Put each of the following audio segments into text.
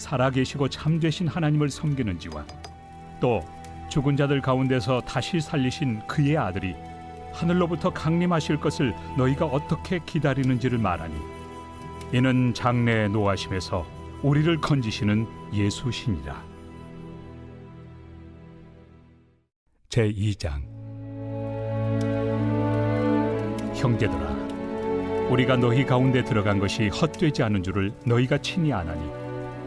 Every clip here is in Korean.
살아계시고 참되신 하나님을 섬기는지와 또 죽은 자들 가운데서 다시 살리신 그의 아들이 하늘로부터 강림하실 것을 너희가 어떻게 기다리는지를 말하니 이는 장래의 노하심에서 우리를 건지시는 예수시니라. 제 2장. 형제들아 우리가 너희 가운데 들어간 것이 헛되지 않은 줄을 너희가 친히 아나니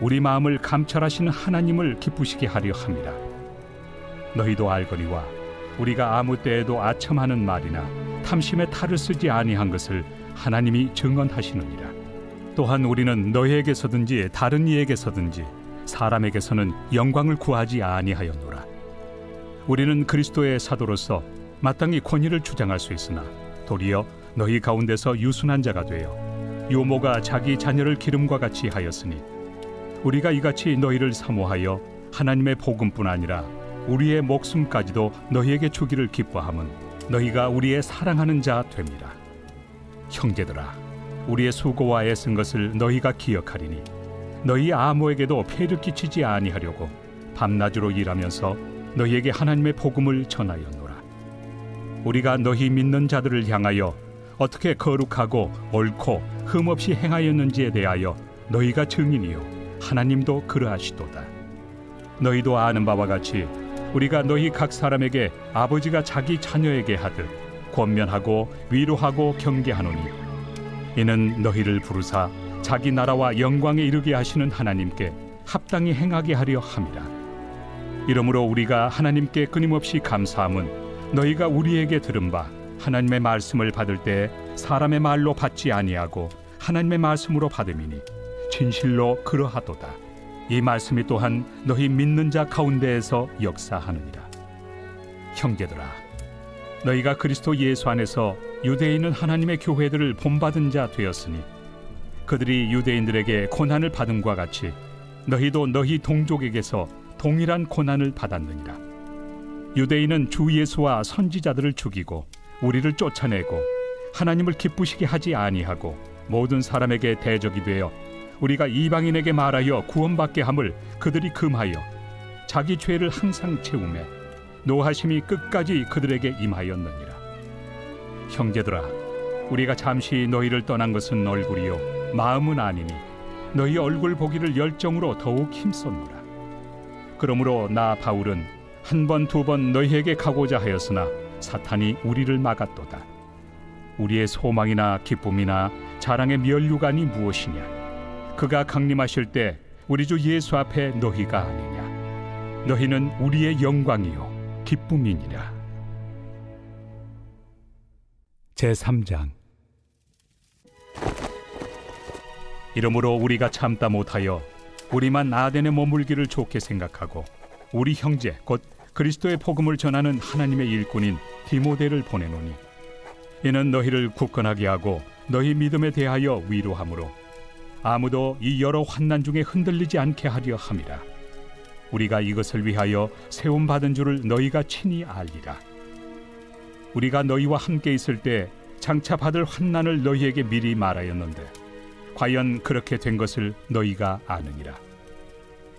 우리 마음을 감찰하시는 하나님을 기쁘시게 하려 함이라 너희도 알거니와 우리가 아무 때에도 아첨하는 말이나 탐심의 탈을 쓰지 아니한 것을 하나님이 증언하시느니라. 또한 우리는 너희에게서든지 다른 이에게서든지 사람에게서는 영광을 구하지 아니하였노라. 우리는 그리스도의 사도로서 마땅히 권위를 주장할 수 있으나 도리어 너희 가운데서 유순한 자가 되어 요모가 자기 자녀를 기름과 같이 하였으니 우리가 이같이 너희를 사모하여 하나님의 복음뿐 아니라 우리의 목숨까지도 너희에게 주기를 기뻐함은 너희가 우리의 사랑하는 자 됩니다. 형제들아, 우리의 수고와 애쓴 것을 너희가 기억하리니 너희 아무에게도 폐를 끼치지 아니하려고 밤낮으로 일하면서 너희에게 하나님의 복음을 전하였노라. 우리가 너희 믿는 자들을 향하여 어떻게 거룩하고 옳고 흠없이 행하였는지에 대하여 너희가 증인이요 하나님도 그러하시도다. 너희도 아는 바와 같이 우리가 너희 각 사람에게 아버지가 자기 자녀에게 하듯 권면하고 위로하고 경계하노니 이는 너희를 부르사 자기 나라와 영광에 이르게 하시는 하나님께 합당히 행하게 하려 함이라. 이러므로 우리가 하나님께 끊임없이 감사함은 너희가 우리에게 들은 바 하나님의 말씀을 받을 때 사람의 말로 받지 아니하고 하나님의 말씀으로 받음이니 진실로 그러하도다. 이 말씀이 또한 너희 믿는 자 가운데에서 역사하느니라. 형제들아, 너희가 그리스도 예수 안에서 유대인은 하나님의 교회들을 본받은 자 되었으니 그들이 유대인들에게 고난을 받음과 같이 너희도 너희 동족에게서 동일한 고난을 받았느니라. 유대인은 주 예수와 선지자들을 죽이고 우리를 쫓아내고 하나님을 기쁘시게 하지 아니하고 모든 사람에게 대적이 되어 우리가 이방인에게 말하여 구원받게 함을 그들이 금하여 자기 죄를 항상 채우매 노하심이 끝까지 그들에게 임하였느니라. 형제들아 우리가 잠시 너희를 떠난 것은 얼굴이요 마음은 아니니 너희 얼굴 보기를 열정으로 더욱 힘썼노라. 그러므로 나 바울은 한 번 두 번 너희에게 가고자 하였으나 사탄이 우리를 막았도다. 우리의 소망이나 기쁨이나 자랑의 면류관이 무엇이냐 그가 강림하실 때 우리 주 예수 앞에 너희가 아니냐. 너희는 우리의 영광이요 기쁨이니라. 제3장. 이러므로 우리가 참다 못하여 우리만 아덴에 머물기를 좋게 생각하고 우리 형제 곧 그리스도의 복음을 전하는 하나님의 일꾼인 디모데를 보내노니 이는 너희를 굳건하게 하고 너희 믿음에 대하여 위로함으로 아무도 이 여러 환난 중에 흔들리지 않게 하려 함이라. 우리가 이것을 위하여 세움 받은 줄을 너희가 친히 알리라. 우리가 너희와 함께 있을 때 장차 받을 환난을 너희에게 미리 말하였는데 과연 그렇게 된 것을 너희가 아느니라.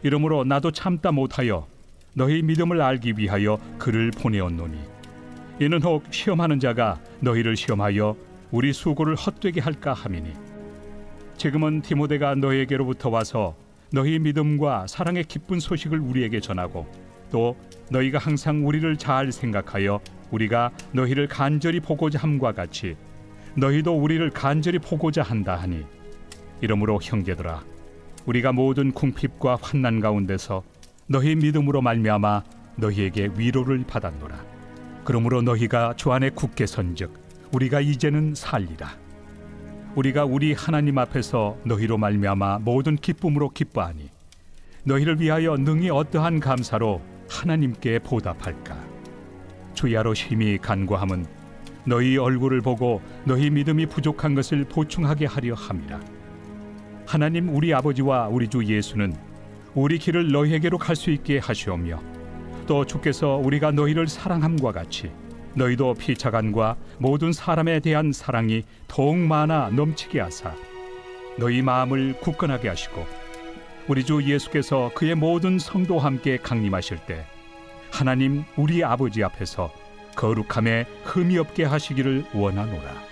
이러므로 나도 참다 못하여 너희 믿음을 알기 위하여 그를 보내었노니 이는 혹 시험하는 자가 너희를 시험하여 우리 수고를 헛되게 할까 함이니 지금은 디모데가 너희에게로부터 와서 너희 믿음과 사랑의 기쁜 소식을 우리에게 전하고 또 너희가 항상 우리를 잘 생각하여 우리가 너희를 간절히 보고자 함과 같이 너희도 우리를 간절히 보고자 한다 하니 이러므로 형제들아 우리가 모든 궁핍과 환난 가운데서 너희 믿음으로 말미암아 너희에게 위로를 받았노라. 그러므로 너희가 주 안에 굳게 선즉 우리가 이제는 살리라 우리가 우리 하나님 앞에서 너희로 말미암아 모든 기쁨으로 기뻐하니 너희를 위하여 능히 어떠한 감사로 하나님께 보답할까? 주야로 심히 간구함은 너희 얼굴을 보고 너희 믿음이 부족한 것을 보충하게 하려 함이라. 하나님 우리 아버지와 우리 주 예수는 우리 길을 너희에게로 갈 수 있게 하시오며 또 주께서 우리가 너희를 사랑함과 같이 너희도 피차간과 모든 사람에 대한 사랑이 더욱 많아 넘치게 하사 너희 마음을 굳건하게 하시고 우리 주 예수께서 그의 모든 성도와 함께 강림하실 때 하나님 우리 아버지 앞에서 거룩함에 흠이 없게 하시기를 원하노라